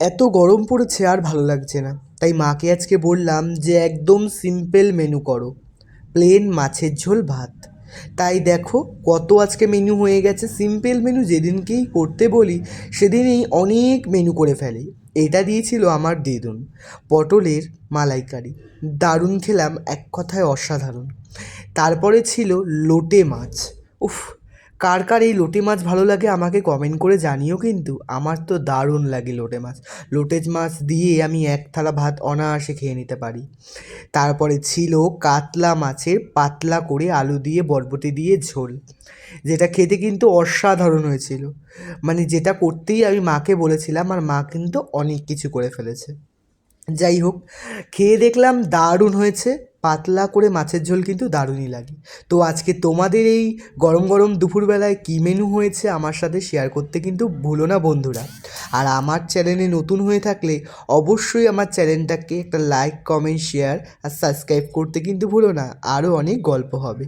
এত গরম পড়েছে আর ভালো লাগছে না। তাই মাকে আজকে বললাম যে একদম সিম্পল মেনু করো। প্লেন মাছের ঝোল ভাত। তাই দেখো কত আজকে মেনু হয়ে গেছে। সিম্পল মেনু যেদিনকেই করতে বলি, সেদিনই অনেক মেনু করে ফেলে। এটা দিয়েছিল আমার দিদুন, পটলের মালাইকারি। দারুণ খেলাম, এক কথায় অসাধারণ। তারপরে ছিল লোটে মাছ। উফ কার কার এই লোটে মাছ ভালো লাগে আমাকে কমেন্ট করে জানিও কিন্তু। আমার তো দারুণ লাগে লোটে মাছ। লোটে মাছ দিয়ে আমি এক থালা ভাত অনায়াসে খেয়ে নিতে পারি। তারপরে ছিল কাতলা মাছের পাতলা করে আলু দিয়ে, বরবটি দিয়ে ঝোল। যেটা খেতে কিন্তু অসাধারণ হয়েছিল। মানে যেটা করতেই আমি মাকে বলেছিলাম আর মা কিন্তু অনেক কিছু করে ফেলেছে। যাই হোক, খেয়ে দেখলাম দারুণ হয়েছে। পাতলা করে মাছের ঝোল কিন্তু দারুণই লাগে। তো আজকে তোমাদের এই গরম গরম দুপুরবেলায় কী মেনু হয়েছে আমার সাথে শেয়ার করতে কিন্তু ভুলো না বন্ধুরা। আর আমার চ্যানেলে নতুন হয়ে থাকলে অবশ্যই আমার চ্যানেলটাকে একটা লাইক কমেন্ট শেয়ার আর সাবস্ক্রাইব করতে কিন্তু ভুলো না। আরও অনেক গল্প হবে।